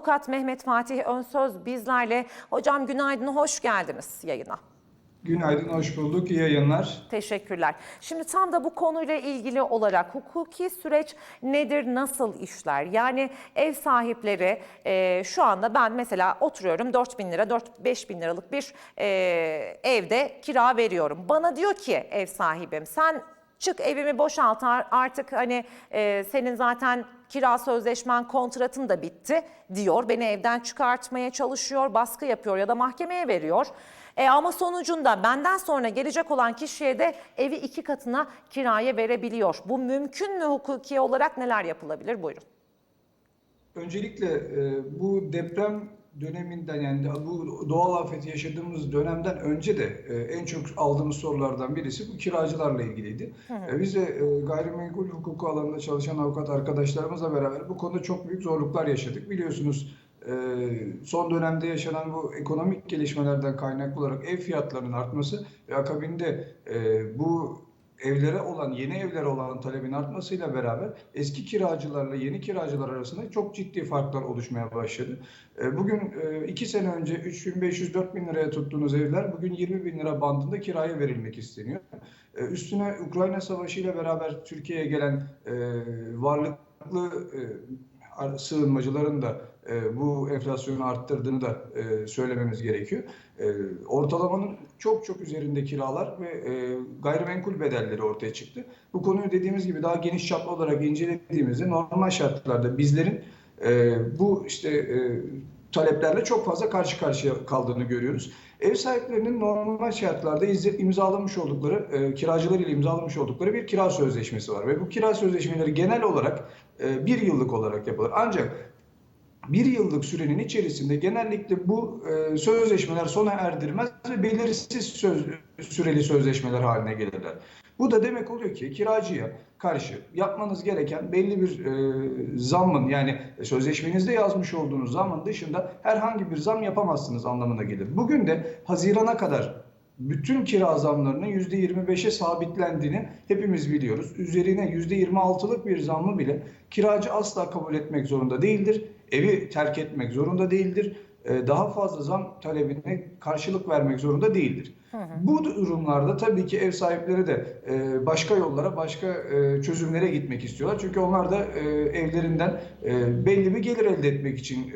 Avukat Mehmet Fatih Önsöz bizlerle. Hocam günaydın, hoş geldiniz yayına. Günaydın, hoş bulduk. İyi yayınlar. Teşekkürler. Şimdi tam da bu konuyla ilgili olarak hukuki süreç nedir, nasıl işler? Yani ev sahipleri e, şu anda ben mesela oturuyorum 4 bin lira, 4-5 bin liralık bir e, evde kira veriyorum. Bana diyor ki ev sahibim sen çık evimi boşalt ar- artık hani e, senin zaten kira sözleşmen kontratın da bitti diyor. Beni evden çıkartmaya çalışıyor, baskı yapıyor ya da mahkemeye veriyor. E ama sonucunda benden sonra gelecek olan kişiye de evi iki katına kiraya verebiliyor. Bu mümkün mü hukuki olarak neler yapılabilir? Buyurun. Öncelikle e, bu deprem döneminden yani bu doğal afeti yaşadığımız dönemden önce de e, en çok aldığımız sorulardan birisi bu kiracılarla ilgiliydi. E, Biz de e, gayrimenkul hukuku alanında çalışan avukat arkadaşlarımızla beraber bu konuda çok büyük zorluklar yaşadık. Biliyorsunuz e, son dönemde yaşanan bu ekonomik gelişmelerden kaynaklı olarak ev fiyatlarının artması ve akabinde e, bu evlere olan, yeni evlere olan talebin artmasıyla beraber eski kiracılarla yeni kiracılar arasında çok ciddi farklar oluşmaya başladı. E, Bugün e, iki sene önce 3500-4000 liraya tuttuğunuz evler bugün 20 bin lira bandında kiraya verilmek isteniyor. E, Üstüne Ukrayna Savaşı ile beraber Türkiye'ye gelen varlıklı sığınmacıların da e, bu enflasyonu arttırdığını da e, söylememiz gerekiyor. E, ortalamanın çok çok üzerinde kiralar ve e, gayrimenkul bedelleri ortaya çıktı. Bu konuyu dediğimiz gibi daha geniş çaplı olarak incelediğimizde normal şartlarda bizlerin e, bu işte e, taleplerle çok fazla karşı karşıya kaldığını görüyoruz. Ev sahiplerinin normal şartlarda imzalamış oldukları, e, kiracılar ile imzalamış oldukları bir kira sözleşmesi var. Ve bu kira sözleşmeleri genel olarak e, bir yıllık olarak yapılır. Ancak bir yıllık sürenin içerisinde genellikle bu e, sözleşmeler sona erdirmez ve belirsiz söz, süreli sözleşmeler haline gelirler. Bu da demek oluyor ki kiracıya karşı yapmanız gereken belli bir e, zammın yani sözleşmenizde yazmış olduğunuz zammın dışında herhangi bir zam yapamazsınız anlamına gelir. Bugün de Haziran'a kadar bütün kira zamlarının %25'e sabitlendiğini hepimiz biliyoruz. Üzerine %26'lık bir zammı bile kiracı asla kabul etmek zorunda değildir. Evi terk etmek zorunda değildir. Ee, Daha fazla zam talebine karşılık vermek zorunda değildir. Bu durumlarda tabii ki ev sahipleri de e, başka yollara, başka e, çözümlere gitmek istiyorlar. Çünkü onlar da e, evlerinden belli bir gelir elde etmek için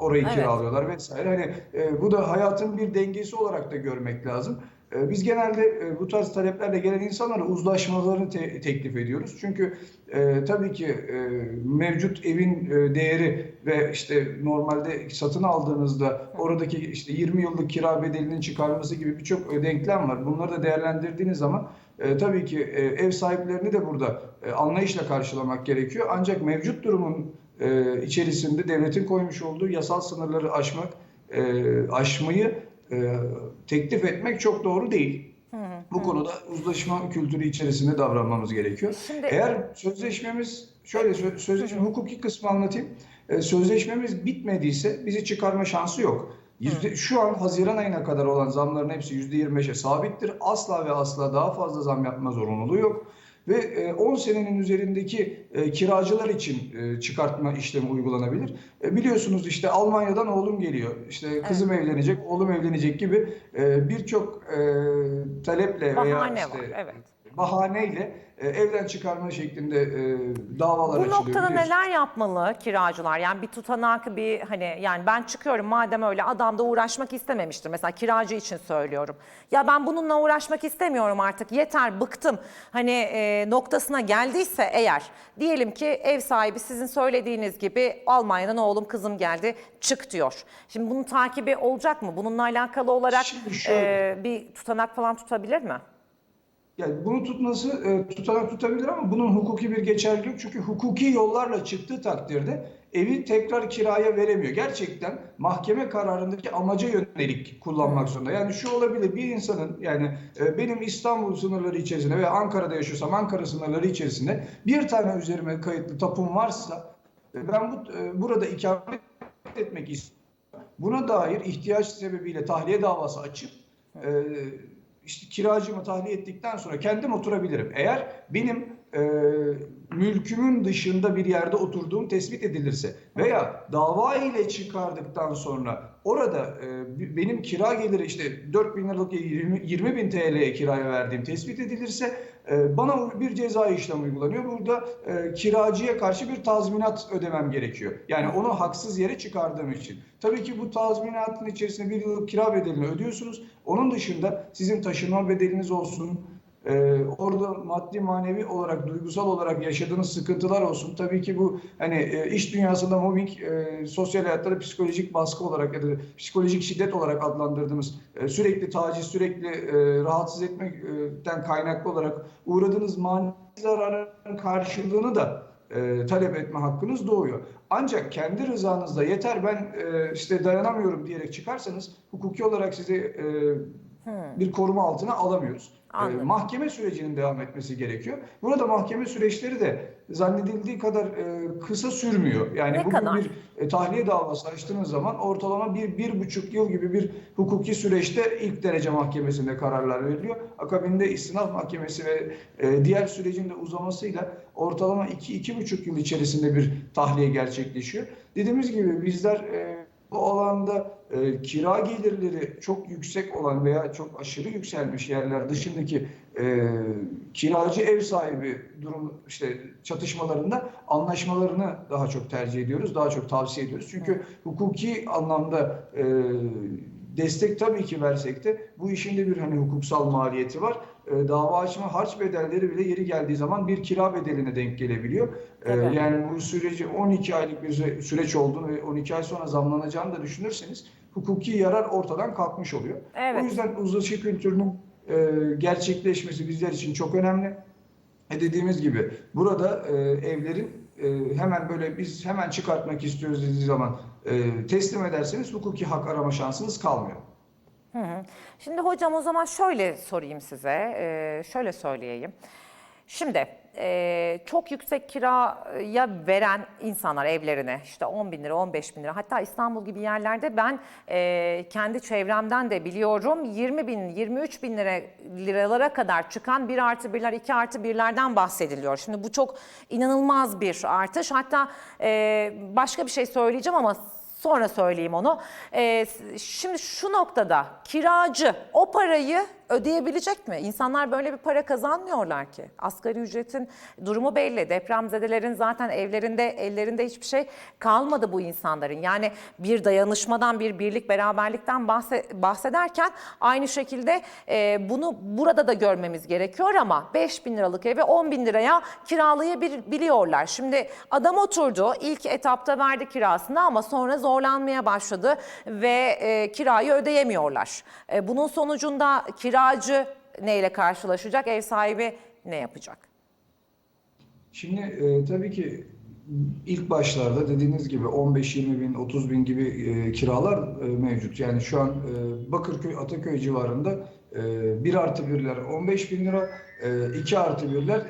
orayı Evet. kiralıyorlar vesaire. Hani bu da hayatın bir dengesi olarak da görmek lazım. E, biz genelde e, bu tarz taleplerle gelen insanlara uzlaşmalarını te- teklif ediyoruz. Çünkü e, tabii ki e, mevcut evin e, değeri ve işte normalde satın aldığınızda oradaki işte 20 yıllık kira bedelinin çıkarması gibi birçok e, denklem var. Bunları da değerlendirdiğiniz zaman e, tabii ki e, ev sahiplerini de burada e, anlayışla karşılamak gerekiyor. Ancak mevcut durumun e, içerisinde devletin koymuş olduğu yasal sınırları aşmak, e, aşmayı e, teklif etmek çok doğru değil. Bu konuda uzlaşma kültürü içerisinde davranmamız gerekiyor. Şimdi- Eğer sözleşmemiz şöyle sö- sözleşme hukuki kısmı anlatayım. E, sözleşmemiz bitmediyse bizi çıkarma şansı yok. Yüzde, şu an Haziran ayına kadar olan zamların hepsi %25'e sabittir. Asla ve asla daha fazla zam yapma zorunluluğu yok. Ve e, 10 senenin üzerindeki e, kiracılar için e, çıkartma işlemi uygulanabilir. E, Biliyorsunuz işte Almanya'dan oğlum geliyor. İşte kızım evlenecek, oğlum evlenecek gibi e, birçok e, taleple veya Bahane işte var, evet. Bahaneyle e, evden çıkarma şeklinde e, davalar Bu açılıyor. noktada biliyorsunuz. neler yapmalı kiracılar? Yani bir tutanak bir hani yani ben çıkıyorum madem öyle adam da uğraşmak istememiştir. Mesela kiracı için söylüyorum. Ya ben bununla uğraşmak istemiyorum artık yeter bıktım. Hani e, noktasına geldiyse eğer diyelim ki ev sahibi sizin söylediğiniz gibi Almanya'dan oğlum kızım geldi çık diyor. Şimdi bunun takibi olacak mı? Bununla alakalı olarak Şimdi şöyle. e, bir tutanak falan tutabilir mi? Yani bunu tutması e, tutanak tutabilir ama bunun hukuki bir geçerlilik. Çünkü hukuki yollarla çıktığı takdirde evi tekrar kiraya veremiyor. Gerçekten mahkeme kararındaki amaca yönelik kullanmak zorunda. Yani şu olabilir bir insanın yani e, benim İstanbul sınırları içerisinde veya Ankara'da yaşıyorsam Ankara sınırları içerisinde bir tane üzerime kayıtlı tapum varsa e, ben bu e, burada ikamet etmek istiyorum. Buna dair ihtiyaç sebebiyle tahliye davası açıp e, işte kiracımı tahliye ettikten sonra kendim oturabilirim. Eğer benim e, mülkümün dışında bir yerde oturduğum tespit edilirse veya dava ile çıkardıktan sonra orada e, benim kira geliri işte 4 bin liralık 20, 20 bin TL'ye kiraya verdiğim tespit edilirse e, bana bir ceza işlem uygulanıyor. Burada e, kiracıya karşı bir tazminat ödemem gerekiyor. Yani onu haksız yere çıkardığım için. Tabii ki bu tazminatın içerisinde bir yıllık kira bedelini ödüyorsunuz. Onun dışında sizin taşınma bedeliniz olsun, ee, orada maddi manevi olarak duygusal olarak yaşadığınız sıkıntılar olsun. Tabii ki bu hani e, iş dünyasında mobbing e, sosyal hayatta da psikolojik baskı olarak ya da psikolojik şiddet olarak adlandırdığımız e, sürekli taciz, sürekli rahatsız etmekten kaynaklı olarak uğradığınız manevi zararın karşılığını da e, talep etme hakkınız doğuyor. Ancak kendi rızanızla yeter ben e, işte dayanamıyorum diyerek çıkarsanız hukuki olarak sizi e, bir koruma altına alamıyoruz. Ee, Anladım. mahkeme sürecinin devam etmesi gerekiyor. Burada mahkeme süreçleri de zannedildiği kadar e, kısa sürmüyor. Yani Ne bugün kadar? bir e, tahliye davası açtığınız zaman ortalama bir, bir buçuk yıl gibi bir hukuki süreçte ilk derece mahkemesinde kararlar veriliyor. Akabinde istinaf mahkemesi ve e, diğer sürecin de uzamasıyla ortalama iki, iki buçuk yıl içerisinde bir tahliye gerçekleşiyor. Dediğimiz gibi bizler e, bu alanda e, kira gelirleri çok yüksek olan veya çok aşırı yükselmiş yerler dışındaki e, kiracı ev sahibi durum işte çatışmalarında anlaşmalarını daha çok tercih ediyoruz, daha çok tavsiye ediyoruz. Çünkü hukuki anlamda e, destek tabii ki versek de bu işin de bir hani hukuksal maliyeti var. E, dava açma harç bedelleri bile yeri geldiği zaman bir kira bedeline denk gelebiliyor. E, Tabii. yani bu süreci 12 aylık bir süre- süreç olduğunu ve 12 ay sonra zamlanacağını da düşünürseniz hukuki yarar ortadan kalkmış oluyor. Evet. O yüzden uzlaşı kültürünün e, gerçekleşmesi bizler için çok önemli. E dediğimiz gibi burada e, evlerin e, hemen böyle biz hemen çıkartmak istiyoruz dediği zaman e, teslim ederseniz hukuki hak arama şansınız kalmıyor. Hı hı. Şimdi hocam o zaman şöyle sorayım size, e, şöyle söyleyeyim. Şimdi e, çok yüksek kiraya veren insanlar evlerine işte 10 bin lira, 15 bin lira hatta İstanbul gibi yerlerde ben e, kendi çevremden de biliyorum 20 bin, 23 bin lira, liralara kadar çıkan 1 artı 1'ler, 2 artı 1'lerden bahsediliyor. Şimdi bu çok inanılmaz bir artış. Hatta e, başka bir şey söyleyeceğim ama Sonra söyleyeyim onu. Ee, şimdi şu noktada kiracı o parayı ödeyebilecek mi? İnsanlar böyle bir para kazanmıyorlar ki. Asgari ücretin durumu belli. Depremzedelerin zaten evlerinde, ellerinde hiçbir şey kalmadı bu insanların. Yani bir dayanışmadan, bir birlik, beraberlikten bahse- bahsederken aynı şekilde e, bunu burada da görmemiz gerekiyor ama 5 bin liralık evi 10 bin liraya kiralayabiliyorlar. Şimdi adam oturdu, ilk etapta verdi kirasını ama sonra zorlanmaya başladı ve e, kirayı ödeyemiyorlar. E, bunun sonucunda kiracı neyle karşılaşacak, ev sahibi ne yapacak? Şimdi e, tabii ki ilk başlarda dediğiniz gibi 15-20 bin, 30 bin gibi e, kiralar e, mevcut. Yani şu an e, Bakırköy, Ataköy civarında e, 1 artı 1'ler 15 bin lira, e, 2 artı 1'ler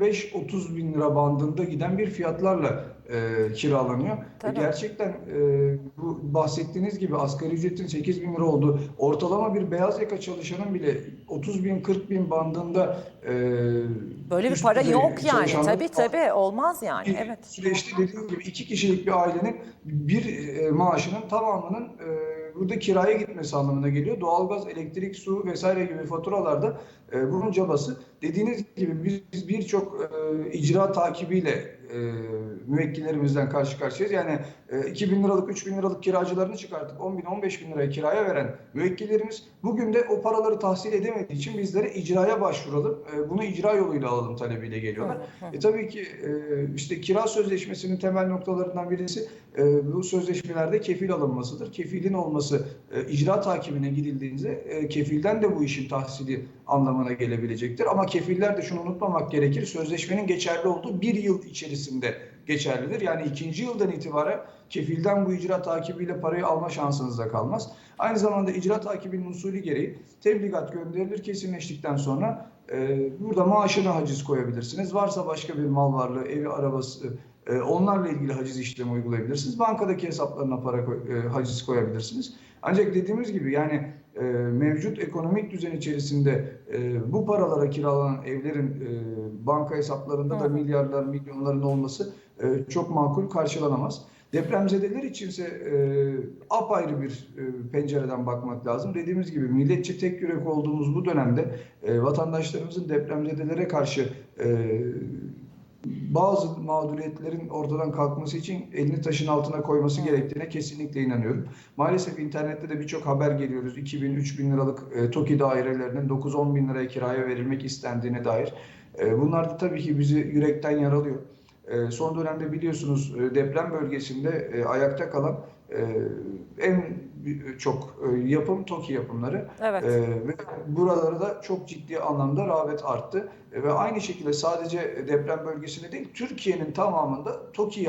25-30 bin lira bandında giden bir fiyatlarla e, kiralanıyor. Ve Tabii. gerçekten e, bu bahsettiğiniz gibi asgari ücretin 8 bin lira olduğu, ortalama bir beyaz yaka çalışanın bile 30 bin 40 bin bandında e, Böyle bir para yok yani. Tabii tabii olmaz yani. bir Evet. süreçte dediğim gibi iki kişilik bir ailenin bir e, maaşının tamamının e, burada kiraya gitmesi anlamına geliyor. Doğalgaz, elektrik, su vesaire gibi faturalarda e, bunun cabası. Dediğiniz gibi biz birçok e, icra takibiyle e, müvekkillerimizden karşı karşıyayız. Yani e, 2000 liralık, 3000 liralık kiracılarını çıkartıp 10 bin, 15 bin liraya kiraya veren müvekkillerimiz bugün de o paraları tahsil edemediği için bizlere icraya başvuralım, e, bunu icra yoluyla alalım talebiyle geliyorlar. E, tabii ki e, işte kira sözleşmesinin temel noktalarından birisi e, bu sözleşmelerde kefil alınmasıdır. Kefilin olması e, icra takibine gidildiğinde e, kefilden de bu işin tahsili anlamına gelebilecektir. Ama kefiller de şunu unutmamak gerekir. Sözleşmenin geçerli olduğu bir yıl içerisinde geçerlidir. Yani ikinci yıldan itibaren kefilden bu icra takibiyle parayı alma şansınız da kalmaz. Aynı zamanda icra takibinin usulü gereği tebligat gönderilir kesinleştikten sonra e, burada maaşına haciz koyabilirsiniz. Varsa başka bir mal varlığı, evi, arabası, e, onlarla ilgili haciz işlemi uygulayabilirsiniz. Bankadaki hesaplarına para koy- e, haciz koyabilirsiniz. Ancak dediğimiz gibi yani e, mevcut ekonomik düzen içerisinde e, bu paralara kiralanan evlerin e, banka hesaplarında da milyarlar, milyonların olması e, çok makul karşılanamaz. Depremzedeler içinse e, apayrı bir e, pencereden bakmak lazım. Dediğimiz gibi milletçe tek yürek olduğumuz bu dönemde e, vatandaşlarımızın depremzedelere karşı e, bazı mağduriyetlerin ortadan kalkması için elini taşın altına koyması gerektiğine kesinlikle inanıyorum. Maalesef internette de birçok haber geliyoruz. 2000 3000 liralık e, TOKİ dairelerinin 9-10 bin liraya kiraya verilmek istendiğine dair. E, bunlar da tabii ki bizi yürekten yaralıyor. E, son dönemde biliyorsunuz e, deprem bölgesinde e, ayakta kalan e, en çok yapım TOKİ yapımları. Evet. Ee, ve buralara da çok ciddi anlamda rağbet arttı. Ee, ve aynı şekilde sadece deprem bölgesinde değil, Türkiye'nin tamamında TOKİ,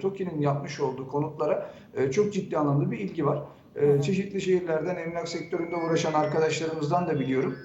TOKİ'nin yapmış olduğu konutlara çok ciddi anlamda bir ilgi var. Hı hı. çeşitli şehirlerden emlak sektöründe uğraşan arkadaşlarımızdan da biliyorum.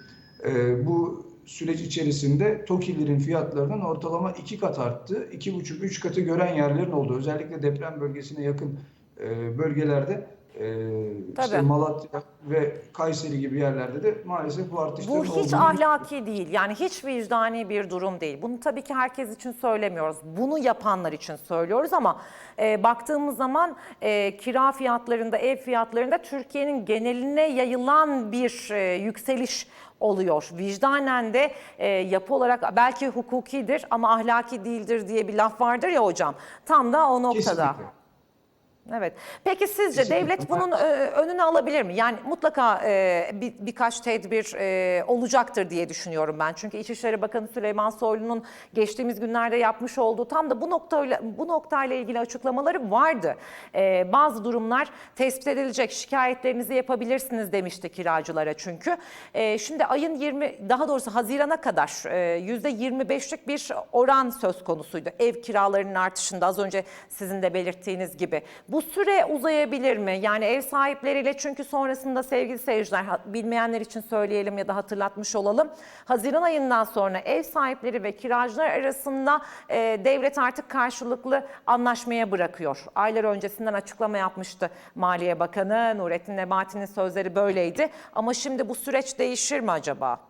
Bu süreç içerisinde TOKİ'lerin fiyatlarının ortalama iki kat arttı. iki buçuk, üç katı gören yerlerin oldu. Özellikle deprem bölgesine yakın e, bölgelerde e, işte Tabii. Malatya ve Kayseri gibi yerlerde de maalesef bu artışların Bu hiç olduğunu ahlaki değil. Yani hiç vicdani bir durum değil. Bunu tabii ki herkes için söylemiyoruz. Bunu yapanlar için söylüyoruz ama e, baktığımız zaman e, kira fiyatlarında, ev fiyatlarında Türkiye'nin geneline yayılan bir e, yükseliş oluyor. Vicdanen de e, yapı olarak belki hukukidir ama ahlaki değildir diye bir laf vardır ya hocam. Tam da o noktada. Kesinlikle. Evet. Peki sizce devlet bunun e, önünü alabilir mi? Yani mutlaka e, bir, birkaç tedbir e, olacaktır diye düşünüyorum ben. Çünkü İçişleri Bakanı Süleyman Soylu'nun geçtiğimiz günlerde yapmış olduğu tam da bu noktayla bu noktayla ilgili açıklamaları vardı. E, bazı durumlar tespit edilecek, şikayetlerinizi yapabilirsiniz demişti kiracılara çünkü. E, şimdi ayın 20 daha doğrusu Haziran'a kadar e, %25'lik bir oran söz konusuydu. Ev kiralarının artışında az önce sizin de belirttiğiniz gibi. Bu süre uzayabilir mi? Yani ev sahipleriyle çünkü sonrasında sevgili seyirciler bilmeyenler için söyleyelim ya da hatırlatmış olalım. Haziran ayından sonra ev sahipleri ve kiracılar arasında e, devlet artık karşılıklı anlaşmaya bırakıyor. Aylar öncesinden açıklama yapmıştı Maliye Bakanı Nurettin Nebati'nin sözleri böyleydi. Ama şimdi bu süreç değişir mi acaba?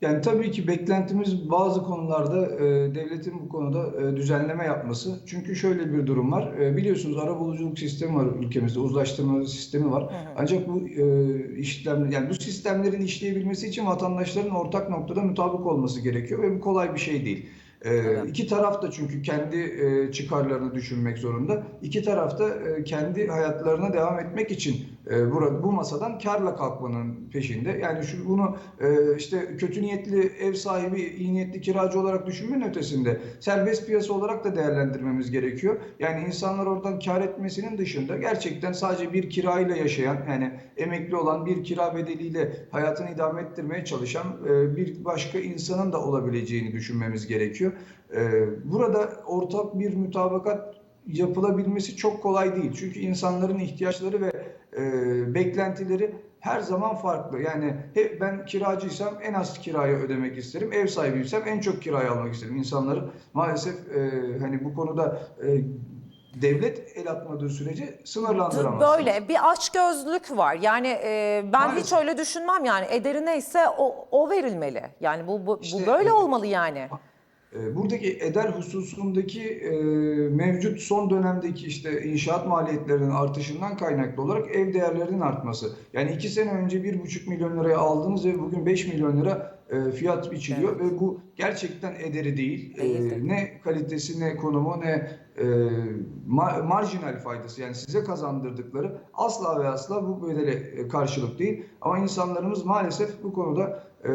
Yani tabii ki beklentimiz bazı konularda e, devletin bu konuda e, düzenleme yapması. Çünkü şöyle bir durum var. E, biliyorsunuz arabuluculuk sistemi var ülkemizde, uzlaştırma sistemi var. Ancak bu e, işlem, yani bu sistemlerin işleyebilmesi için vatandaşların ortak noktada mutabık olması gerekiyor ve bu kolay bir şey değil. E, iki taraf da çünkü kendi e, çıkarlarını düşünmek zorunda. İki taraf da e, kendi hayatlarına devam etmek için burada bu masadan karla kalkmanın peşinde. Yani şu bunu e, işte kötü niyetli ev sahibi, iyi niyetli kiracı olarak düşünmenin ötesinde serbest piyasa olarak da değerlendirmemiz gerekiyor. Yani insanlar oradan kar etmesinin dışında gerçekten sadece bir kirayla yaşayan yani emekli olan bir kira bedeliyle hayatını idame ettirmeye çalışan e, bir başka insanın da olabileceğini düşünmemiz gerekiyor. E, burada ortak bir mutabakat yapılabilmesi çok kolay değil. Çünkü insanların ihtiyaçları ve e, beklentileri her zaman farklı. Yani hep ben kiracıysam en az kirayı ödemek isterim. Ev sahibiysem en çok kirayı almak isterim. İnsanların maalesef e, hani bu konuda e, devlet el atmadığı sürece sınırlandıramazsınız. Böyle bir açgözlülük var. Yani e, ben hiç Maalesef. öyle düşünmem yani. Ederi neyse o, o verilmeli. Yani bu, bu, İşte, bu böyle olmalı yani. E, Buradaki eder hususundaki e, mevcut son dönemdeki işte inşaat maliyetlerinin artışından kaynaklı olarak ev değerlerinin artması. Yani iki sene önce bir buçuk milyon liraya aldığınız ev bugün 5 milyon lira e, fiyat biçiliyor ve bu gerçekten ederi değil. E, ne kalitesi ne konumu ne e, ma- marjinal faydası yani size kazandırdıkları asla ve asla bu bedele e, karşılık değil. Ama insanlarımız maalesef bu konuda e,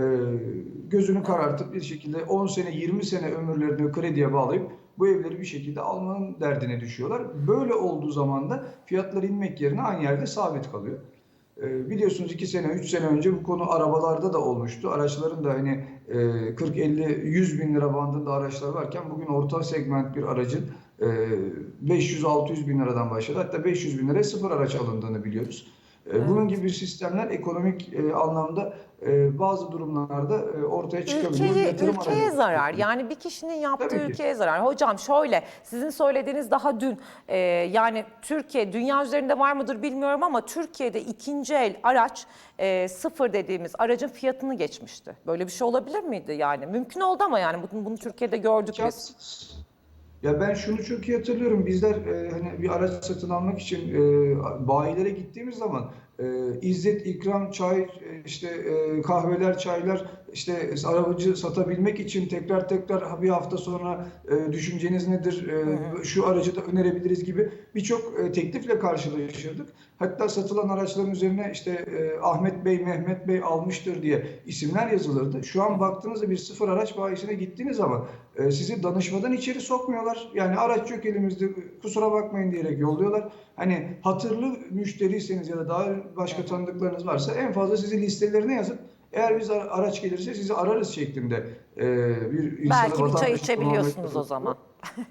gözünü karartıp bir şekilde 10 sene 20 sene ömürlerini krediye bağlayıp bu evleri bir şekilde almanın derdine düşüyorlar. Böyle olduğu zaman da fiyatlar inmek yerine aynı yerde sabit kalıyor. E, biliyorsunuz 2 sene 3 sene önce bu konu arabalarda da olmuştu. Araçların da hani e, 40 50 100 bin lira bandında araçlar varken bugün orta segment bir aracın e, 500-600 bin liradan başladı. Hatta 500 bin liraya sıfır araç alındığını biliyoruz. E, Bunun gibi sistemler ekonomik e, anlamda e, bazı durumlarda ortaya çıkabiliyor. Ülkeyi, Yatırım ülkeye aracı. zarar. Yani bir kişinin yaptığı Tabii ki. ülkeye zarar. Hocam şöyle sizin söylediğiniz daha dün e, yani Türkiye dünya üzerinde var mıdır bilmiyorum ama Türkiye'de ikinci el araç e, sıfır dediğimiz aracın fiyatını geçmişti. Böyle bir şey olabilir miydi yani? Mümkün oldu ama yani bunu, bunu Türkiye'de gördük biz. Ya ben şunu çok iyi hatırlıyorum. Bizler e, hani bir araç satın almak için e, bayilere gittiğimiz zaman e, İzzet, ikram, çay, e, işte e, kahveler, çaylar, işte arabacı satabilmek için tekrar tekrar bir hafta sonra e, düşünceniz nedir, e, şu aracı da önerebiliriz gibi birçok e, teklifle karşılaşırdık. Hatta satılan araçların üzerine işte e, Ahmet Bey, Mehmet Bey almıştır diye isimler yazılırdı. Şu an baktığınızda bir sıfır araç bayisine gittiğiniz zaman e, sizi danışmadan içeri sokmuyorlar. Yani araç yok elimizde kusura bakmayın diyerek yolluyorlar. Hani hatırlı müşteriyseniz ya da daha başka tanıdıklarınız varsa en fazla sizi listelerine yazıp eğer biz ara- araç gelirse sizi ararız şeklinde e, bir insana, Belki bir çay içebiliyorsunuz o zaman.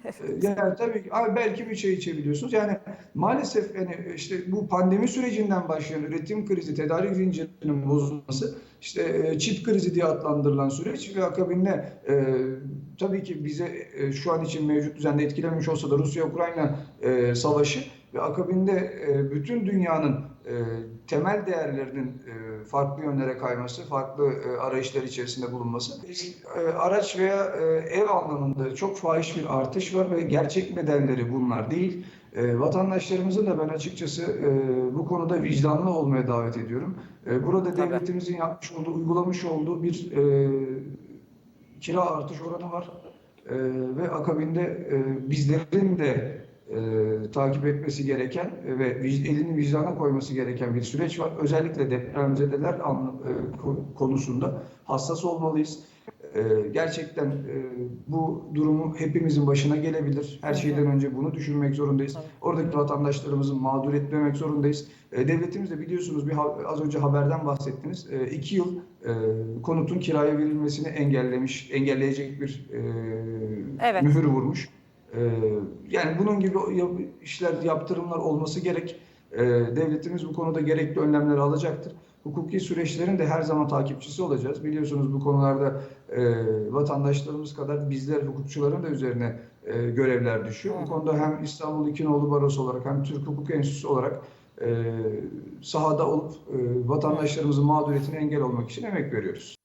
e, Yani tabii ki abi belki bir çay içebiliyorsunuz. Yani maalesef yani işte bu pandemi sürecinden başlayan üretim krizi, tedarik zincirinin bozulması, işte e, çip krizi diye adlandırılan süreç ve akabinde e, tabii ki bize e, şu an için mevcut düzende etkilememiş olsa da Rusya-Ukrayna e, savaşı ve akabinde e, bütün dünyanın e, temel değerlerinin e, farklı yönlere kayması, farklı e, arayışlar içerisinde bulunması. E, araç veya e, ev anlamında çok fahiş bir artış var ve gerçek nedenleri bunlar değil. E, vatandaşlarımızın da ben açıkçası e, bu konuda vicdanlı olmaya davet ediyorum. E, burada Tabii. devletimizin yapmış olduğu, uygulamış olduğu bir e, kira artış oranı var. E, ve akabinde e, bizlerin de e, takip etmesi gereken ve elini vicdana koyması gereken bir süreç var. Özellikle depremzedeler e, ko- konusunda hassas olmalıyız. E, gerçekten e, bu durumu hepimizin başına gelebilir. Her şeyden önce bunu düşünmek zorundayız. Oradaki vatandaşlarımızı mağdur etmemek zorundayız. E, devletimiz de biliyorsunuz bir az önce haberden bahsettiniz. E, iki yıl e, konutun kiraya verilmesini engellemiş, engelleyecek bir e, Evet. mühür vurmuş. E, yani bunun gibi işler, yaptırımlar olması gerek. E, devletimiz bu konuda gerekli önlemleri alacaktır. Hukuki süreçlerin de her zaman takipçisi olacağız. Biliyorsunuz bu konularda e, vatandaşlarımız kadar bizler hukukçuların da üzerine e, görevler düşüyor. Bu konuda hem İstanbul İkinoğlu Barosu olarak hem Türk Hukuk Enstitüsü olarak e, sahada olup vatandaşlarımızın mağduriyetine engel olmak için emek veriyoruz.